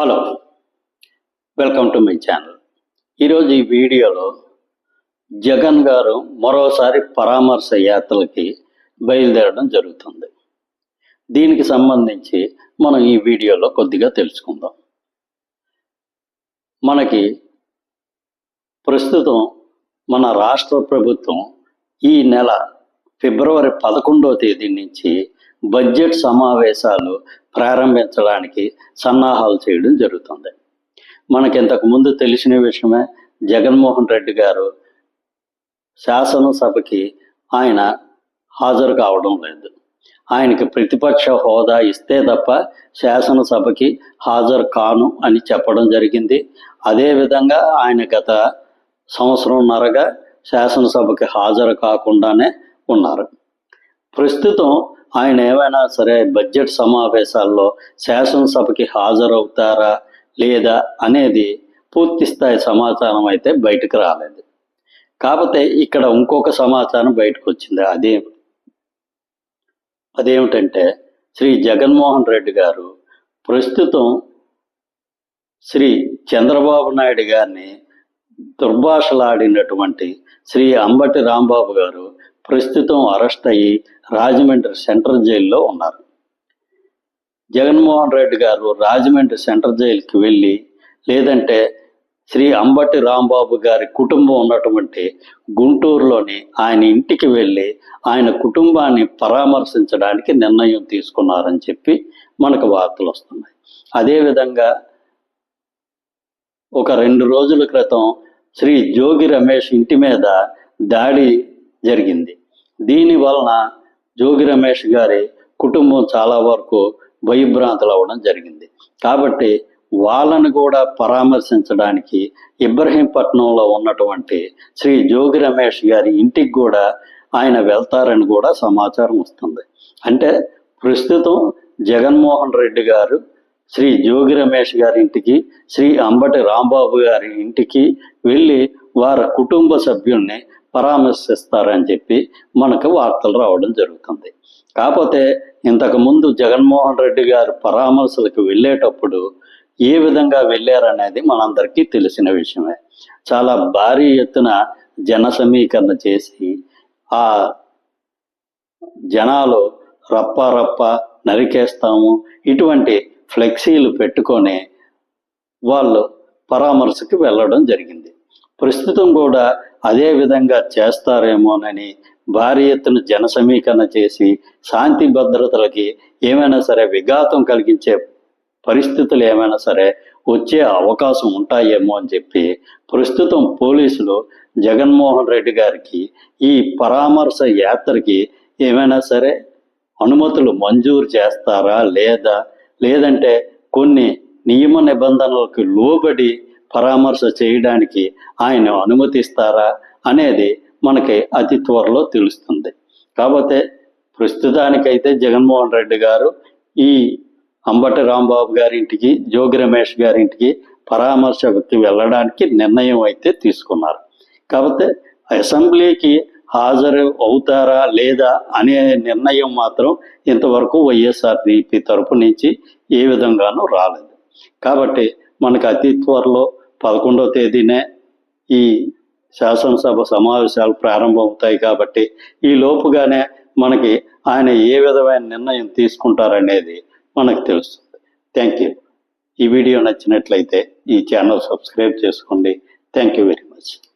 Hello welcome to my channel. ఈరోజు ఈ వీడియోలో జగన్ గారు మరోసారి పరామర్శ యాత్రలకి బయలుదేరడం జరుగుతుంది. దీనికి సంబంధించి మనం ఈ వీడియోలో కొద్దిగా తెలుసుకుందాం. మనకి ప్రస్తుతం మన రాష్ట్ర ప్రభుత్వం ఈ నెల ఫిబ్రవరి పదకొండవ తేదీ నుంచి బడ్జెట్ సమావేశాలు ప్రారంభించడానికి సన్నాహాలు చేయడం జరుగుతుంది. మనకి ఇంతకు ముందు తెలిసిన విషయమే జగన్మోహన్ రెడ్డి గారు శాసనసభకి ఆయన హాజరు కావడం లేదు. ఆయనకి ప్రతిపక్ష హోదా ఇస్తే తప్ప శాసనసభకి హాజరు కాను అని చెప్పడం జరిగింది. అదేవిధంగా ఆయన గత సంవత్సరంన్నరగా శాసనసభకి హాజరు కాకుండానే ఉన్నారు. ప్రస్తుతం ఆయన ఏమైనా సరే బడ్జెట్ సమావేశాల్లో శాసనసభకి హాజరవుతారా లేదా అనేది పూర్తి స్థాయి సమాచారం అయితే బయటకు రాలేదు. కాకపోతే ఇక్కడ ఇంకొక సమాచారం బయటకు వచ్చింది. అదే అదేమిటంటే శ్రీ జగన్మోహన్ రెడ్డి గారు ప్రస్తుతం శ్రీ చంద్రబాబు నాయుడు గారిని దుర్భాషలాడినటువంటి శ్రీ అంబటి రాంబాబు గారు ప్రస్తుతం అరెస్ట్ అయ్యి రాజమండ్రి సెంట్రల్ జైల్లో ఉన్నారు. జగన్మోహన్ రెడ్డి గారు రాజమండ్రి సెంట్రల్ జైలుకి వెళ్ళి లేదంటే శ్రీ అంబటి రాంబాబు గారి కుటుంబం ఉన్నటువంటి గుంటూరులోని ఆయన ఇంటికి వెళ్ళి ఆయన కుటుంబాన్ని పరామర్శించడానికి నిర్ణయం తీసుకున్నారని చెప్పి మనకు వార్తలు వస్తున్నాయి. అదేవిధంగా ఒక రెండు రోజుల క్రితం శ్రీ జోగి రమేష్ ఇంటి మీద దాడి జరిగింది. దీని వలన జోగి రమేష్ గారి కుటుంబం చాలా వరకు భయభ్రాంతులు అవ్వడం జరిగింది. కాబట్టి వాళ్ళని కూడా పరామర్శించడానికి ఇబ్రహీంపట్నంలో ఉన్నటువంటి శ్రీ జోగి రమేష్ గారి ఇంటికి కూడా ఆయన వెళ్తారని కూడా సమాచారం వస్తుంది. అంటే ప్రస్తుతం జగన్మోహన్ రెడ్డి గారు శ్రీ జోగి రమేష్ గారి ఇంటికి శ్రీ అంబటి రాంబాబు గారి ఇంటికి వెళ్ళి వారి కుటుంబ సభ్యుల్ని పరామర్శిస్తారని చెప్పి మనకు వార్తలు రావడం జరుగుతుంది. కాకపోతే ఇంతకుముందు జగన్మోహన్ రెడ్డి గారు పరామర్శలకు వెళ్ళేటప్పుడు ఏ విధంగా వెళ్ళారనేది మనందరికీ తెలిసిన విషయమే. చాలా భారీ ఎత్తున జన సమీకరణ చేసి ఆ జనాలు రప్ప రప్ప నరికేస్తాము ఇటువంటి ఫ్లెక్సీలు పెట్టుకొని వాళ్ళు పరామర్శకు వెళ్ళడం జరిగింది. ప్రస్తుతం కూడా అదే విధంగా చేస్తారేమోనని భారీ ఎత్తున జన సమీకరణ చేసి శాంతి భద్రతలకి ఏమైనా సరే విఘాతం కలిగించే పరిస్థితులు ఏమైనా సరే వచ్చే అవకాశం ఉంటాయేమో అని చెప్పి ప్రస్తుతం పోలీసులు జగన్మోహన్ రెడ్డి గారికి ఈ పరామర్శ యాత్రకి ఏమైనా సరే అనుమతులు మంజూరు చేస్తారా లేదా? లేదంటే కొన్ని నియమ నిబంధనలకు లోబడి పరామర్శ చేయడానికి ఆయన అనుమతిస్తారా అనేది మనకి అతి త్వరలో తెలుస్తుంది. కాకపోతే ప్రస్తుతానికైతే జగన్మోహన్ రెడ్డి గారు ఈ అంబటి రాంబాబు గారింటికి జోగి రమేష్ గారింటికి పరామర్శకి వెళ్ళడానికి నిర్ణయం అయితే తీసుకున్నారు. కాకపోతే అసెంబ్లీకి హాజరు అవుతారా లేదా అనే నిర్ణయం మాత్రం ఇంతవరకు వైఎస్ఆర్డిపి తరపు నుంచి ఏ విధంగానూ రాలేదు. కాబట్టి మనకు అతి త్వరలో పదకొండవ తేదీనే ఈ శాసనసభ సమావేశాలు ప్రారంభమవుతాయి కాబట్టి ఈ లోపుగానే మనకి ఆయన ఏ విధమైన నిర్ణయం తీసుకుంటారనేది మనకు తెలుస్తుంది. థ్యాంక్ యూ ఈ వీడియో నచ్చినట్లయితే ఈ ఛానల్ సబ్స్క్రైబ్ చేసుకోండి. Thank you very much